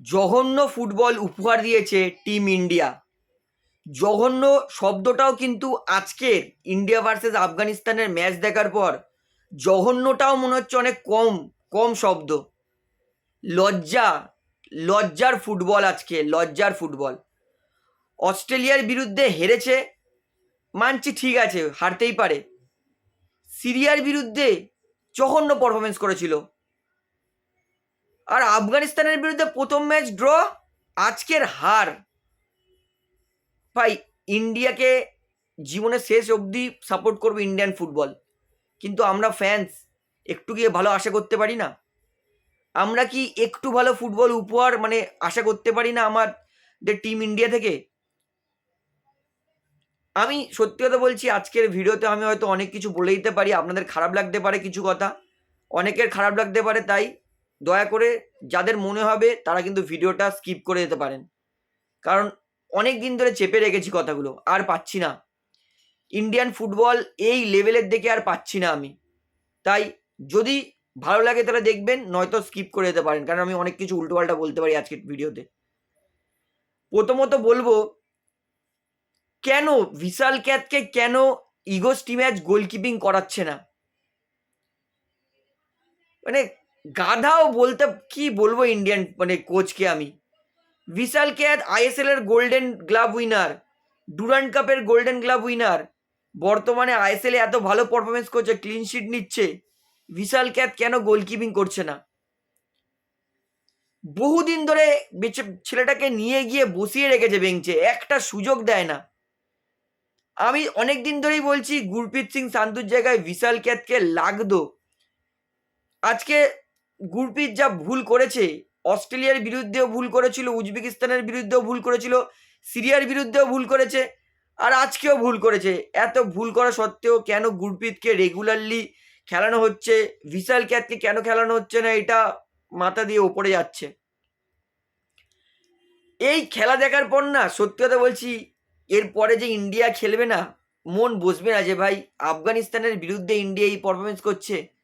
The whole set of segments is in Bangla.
জঘন্য ফুটবল উপহার দিয়েছে টিম ইন্ডিয়া। জঘন্য শব্দটাও কিন্তু আজকের ইন্ডিয়া ভার্সেস আফগানিস্তানের ম্যাচ দেখার পর জঘন্যটাও মনে হচ্ছে অনেক কম কম শব্দ। লজ্জা, লজ্জার ফুটবল আজকে, লজ্জার ফুটবল। অস্ট্রেলিয়ার বিরুদ্ধে হেরেছে, মানছি ঠিক আছে, হারতেই পারে। সিরিয়ার বিরুদ্ধে জঘন্য পারফরমেন্স করেছিল। আর আফগানিস্তানের বিরুদ্ধে প্রথম ম্যাচ ড্র, আজকের হার। ভাই, ইন্ডিয়াকে জীবনের শেষ অবধি সাপোর্ট করবে ইন্ডিয়ান ফুটবল কিন্তু আমরা ফ্যান্স একটু গিয়ে ভালো আশা করতে পারি না। আমরা কি একটু ভালো ফুটবল উপহার মানে আশা করতে পারি না আমার আমাদের টিম ইন্ডিয়া থেকে? আমি সত্যি কথা বলছি, আজকের ভিডিওতে আমি হয়তো অনেক কিছু বলে দিতে পারি, আপনাদের খারাপ লাগতে পারে কিছু কথা। অনেকের খারাপ লাগতে পারে, তাই দয়া করে যাদের মনে হবে তারা কিন্তু ভিডিওটা স্কিপ করে দিতে পারেন। কারণ অনেক দিন ধরে চেপে রেখেছি কথাগুলো, আর পাচ্ছি না। ইন্ডিয়ান ফুটবল এই লেভেলের দিকে আর পাচ্ছি না আমি। তাই যদি ভালো লাগে তারা দেখবেন, নয়তো স্কিপ করে দিতে পারেন, কারণ আমি অনেক কিছু উল্টোপাল্টা বলতে পারি আজকের ভিডিওতে। প্রথমত বলব, কেন বিশাল ক্যাতকে কেন ইগোস ম্যাচ গোলকিপিং করাচ্ছে না? মানে গাধাও বলতে, কি বলব ইন্ডিয়ান মানে কোচকে আমি। বিশাল ক্যাত আইএসএল এর গোল্ডেন গ্লাভ উইনার ডুরান্ড কাপের গোল্ডেন গ্লাভ উইনার বর্তমানে আইএসএল এত ভালো পারফরমেন্স করছে ক্লিন শিট নিচ্ছে, বিশাল ক্যাত কেন গোলকিপিং করছে না? বহুদিন ধরে ছেলেটাকে নিয়ে গিয়ে বসিয়ে রেখেছে বেঞ্চে, একটা সুযোগ দেয় না। আমি অনেক দিন ধরেই বলছি, গুরপ্রীত সিং সান্ধুর জায়গায় বিশাল ক্যাতকে লাগতো। আজকে গুরপ্রীত যা ভুল করেছে, অস্ট্রেলিয়ার বিরুদ্ধেও ভুল করেছিল, উজবেকিস্তানের বিরুদ্ধেও ভুল করেছিল, সিরিয়ার বিরুদ্ধেও ভুল করেছে আর আজকেও ভুল করেছে। এত ভুল করা সত্ত্বেও কেন গুরপ্রীতকে রেগুলারলি খেলানো হচ্ছে? বিশাল ক্যাতকে কেন খেলানো হচ্ছে না? এটা মাথা দিয়ে ওপরে যাচ্ছে। এই খেলা দেখার পর না, সত্যি কথা বলছি এরপরে যে ইন্ডিয়া খেলবে না, মন বসবে না যে ভাই, আফগানিস্তানের বিরুদ্ধে ইন্ডিয়া এই পারফরমেন্স করছে।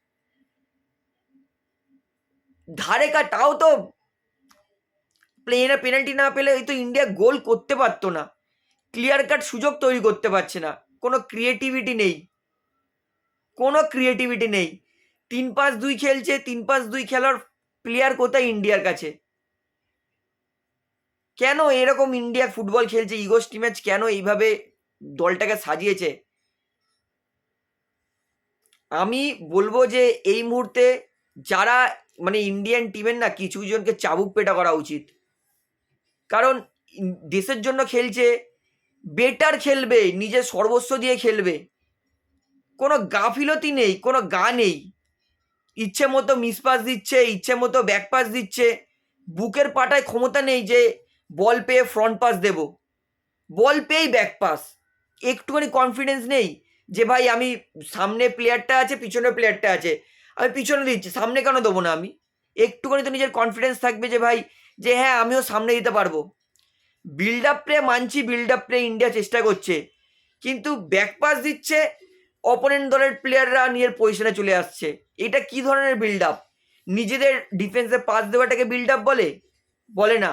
ধারে কাটাও তো প্লেয়ার পেনাল্টি না পেলে তো ইন্ডিয়া গোল করতে পারতো না। ক্লিয়ার কাট সুযোগ তৈরি করতে পারছে না। কোনো ক্রিয়েটিভিটি নেই। কোনো ক্রিয়েটিভিটি নেই। তিন পাঁচ দুই খেলছে, তিন পাঁচ দুই খেলার প্লেয়ার কোথায় ইন্ডিয়ার কাছে? কেন এরকম ইন্ডিয়া ফুটবল খেলছে ইগোস টিম্যাচ কেন এইভাবে দলটাকে সাজিয়েছে? আমি বলব যে এই মুহূর্তে যারা মানে ইন্ডিয়ান টিমের না কিছু জনকে চাবুক পেটা করা উচিত। কারণ দেশের জন্য খেলছে বেটার খেলবে, নিজের সর্বস্ব দিয়ে খেলবে। কোনো গাফিলতি নেই, কোনো গা নেই। ইচ্ছে মতো মিসপাস দিচ্ছে, ইচ্ছে মতো ব্যাক পাস দিচ্ছে। বুকের পাটায় ক্ষমতা নেই যে বল পেয়ে ফ্রন্ট পাস দেব। বল পেয়েই ব্যাক পাস একটুখানি কনফিডেন্স নেই যে ভাই আমি সামনে প্লেয়ারটা আছে, পিছনে প্লেয়ারটা আছে। আমি পিছনে দিচ্ছি, সামনে কেন দেবো না আমি? একটুখানি তো নিজের কনফিডেন্স থাকবে যে ভাই, যে হ্যাঁ আমিও সামনে দিতে পারব। বিল্ড আপ প্লে মানছি বিল্ড আপ প্লে ইন্ডিয়া চেষ্টা করছে। কিন্তু ব্যাক পাস দিচ্ছে অপোনেন্ট দলের প্লেয়াররা নিজের পজিশনে চলে আসছে। এটা কি ধরনের বিল্ড আপ নিজেদের ডিফেন্সে পাস দেওয়াটাকে বিল্ড আপ বলে? বলে না।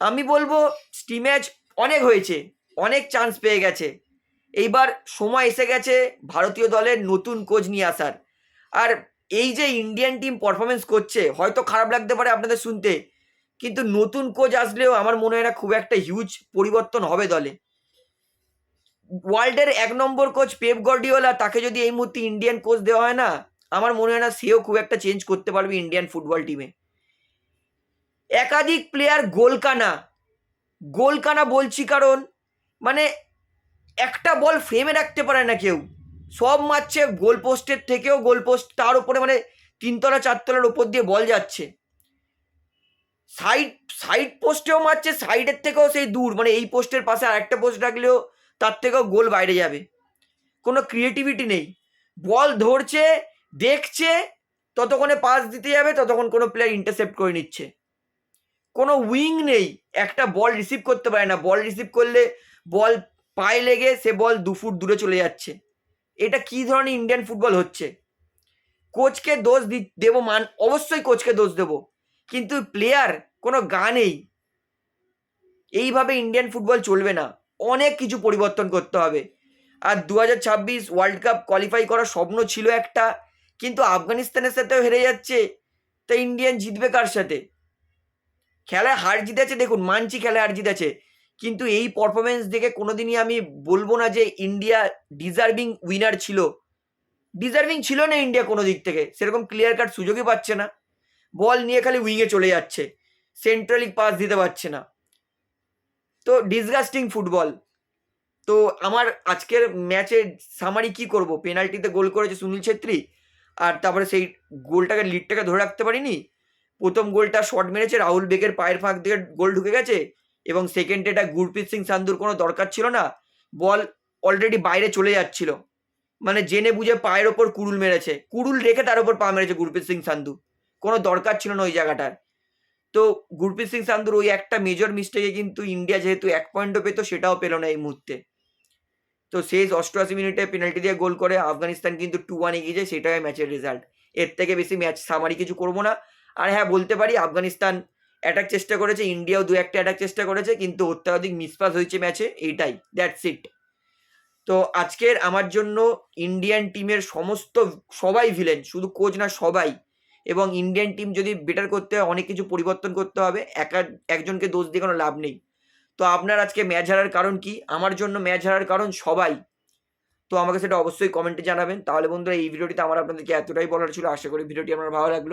আমি বলব স্টিম্যাচ অনেক হয়েছে, অনেক চান্স পেয়ে গেছে। এইবার সময় এসে গেছে ভারতীয় দলের নতুন কোচ নিয়ে আসার। আর এই যে ইন্ডিয়ান টিম পারফরমেন্স করছে, হয়তো খারাপ লাগতে পারে আপনাদের শুনতে, কিন্তু নতুন কোচ আসলেও আমার মনে হয় না খুব একটা হিউজ পরিবর্তন হবে দলে। ওয়ার্ল্ডের এক নম্বর কোচ পেপ গর্ডিওলা, তাকে যদি এই মুহূর্তে ইন্ডিয়ান কোচ দেওয়া হয় না, আমার মনে হয় না সেও খুব একটা চেঞ্জ করতে পারবে ইন্ডিয়ান ফুটবল টিমে একাধিক প্লেয়ার গোলকানা গোলকানা বলছি কারণ মানে একটা বল ফ্রেমে রাখতে পারে না কেউ। সব মারছে গোল পোস্টের থেকেও গোল পোস্ট তার উপরে মানে তিনতলা, চারতলার উপর দিয়ে বল যাচ্ছে। সাইড সাইড পোস্টেও মারছে সাইডের থেকেও সেই দূর মানে এই পোস্টের পাশে আরেকটা পোস্ট রাখলেও তার থেকেও গোল বাইরে যাবে। কোনো ক্রিয়েটিভিটি নেই। বল ধরছে, দেখছে, ততক্ষণে পাস দিতে যাবে, ততক্ষণ কোনো প্লেয়ার ইন্টারসেপ্ট করে নিচ্ছে। কোনো উইং নেই, একটা বল রিসিভ করতে পারে না। বল রিসিভ করলে বল পায়ে লেগে সে বল দু ফুট দূরে চলে যাচ্ছে। এটা কি ধরনের ইন্ডিয়ান ফুটবল হচ্ছে? কোচকে দোষ দি দেবো মান অবশ্যই কোচকে দোষ দেবো, কিন্তু প্লেয়ার কোনো গা নেই। এইভাবে ইন্ডিয়ান ফুটবল চলবে না। অনেক কিছু পরিবর্তন করতে হবে। আর দু হাজার ছাব্বিশ ওয়ার্ল্ড কাপ কোয়ালিফাই করার স্বপ্ন ছিল একটা, কিন্তু আফগানিস্তানের সাথেও হেরে যাচ্ছে। তা ইন্ডিয়ান জিতবে কার সাথে? খেলায় হার জিত আছে দেখুন, মানছি খেলায় হার জিত আছে কিন্তু এই পারফরমেন্স দেখে কোনোদিনই আমি বলব না যে ইন্ডিয়া ডিজার্ভিং উইনার ছিল। ডিজার্ভিং ছিল না ইন্ডিয়া কোনো দিক থেকে। সেরকম ক্লিয়ার কাট সুযোগই পাচ্ছে না। বল নিয়ে খালি উইংয়ে চলে যাচ্ছে। সেন্ট্রালি পাস দিতে পারছে না। তো ডিসগাস্টিং ফুটবল তো আমার আজকের ম্যাচের সামারি কি করব? পেনাল্টিতে গোল করেছে সুনীল ছেত্রী। আর তারপরে সেই গোলটাকে লিডটাকে ধরে রাখতে পারিনি। প্রথম গোলটা শট মেরেছে রাহুল বেগের পায়ের ফাঁক দিয়ে গোল ঢুকে গেছে। এবং সেকেন্ড এটা গুরপ্রীত সিং সান্ধুর কোনো দরকার ছিল না। বল অলরেডি বাইরে চলে যাচ্ছিল। মানে জেনে বুঝে পায়ের ওপর কুড়ুল মেরেছে। কুড়ুল রেখে তার ওপর পা মেরেছে গুরপ্রীত সিং সান্ধু কোনো দরকার ছিল না ওই জায়গাটার। তো গুরপ্রীত সিং সান্ধুর ওই একটা মেজর মিস্টেকে কিন্তু ইন্ডিয়া যেহেতু এক পয়েন্টও পেতো, সেটাও পেল না এই মুহূর্তে। তো শেষ অষ্টআশি মিনিটে পেনাল্টি দিয়ে গোল করে আফগানিস্তান কিন্তু টু ওয়ান এগিয়ে যায়, সেটাই ম্যাচের রেজাল্ট এর থেকে বেশি ম্যাচ সামারি কিছু করব না। আর হ্যাঁ বলতে পারি আফগানিস্তান অ্যাটাক চেষ্টা করেছে ইন্ডিয়াও দু একটা অ্যাটাক চেষ্টা করেছে, কিন্তু অত্যাধিক মিসপাস হয়েছে ম্যাচে এইটাই দ্যাটস ইট তো আজকের আমার জন্য ইন্ডিয়ান টিমের সমস্ত সবাই ভিলেন শুধু কোচ না, সবাই। এবং ইন্ডিয়ান টিম যদি বেটার করতে হয়, অনেক কিছু পরিবর্তন করতে হবে, একা, একজনকে দোষ দিয়ে কোনো লাভ নেই। তো আপনার আজকে ম্যাচ হারার কারণ কি? আমার জন্য ম্যাচ হারার কারণ সবাই। তো আমাকে সেটা অবশ্যই কমেন্টে জানাবেন। তাহলে বন্ধুরা, এই ভিডিওটিতে আমার আপনাদেরকে এতটাই বলার ছিল। আশা করি ভিডিওটি আমার ভালো লাগল।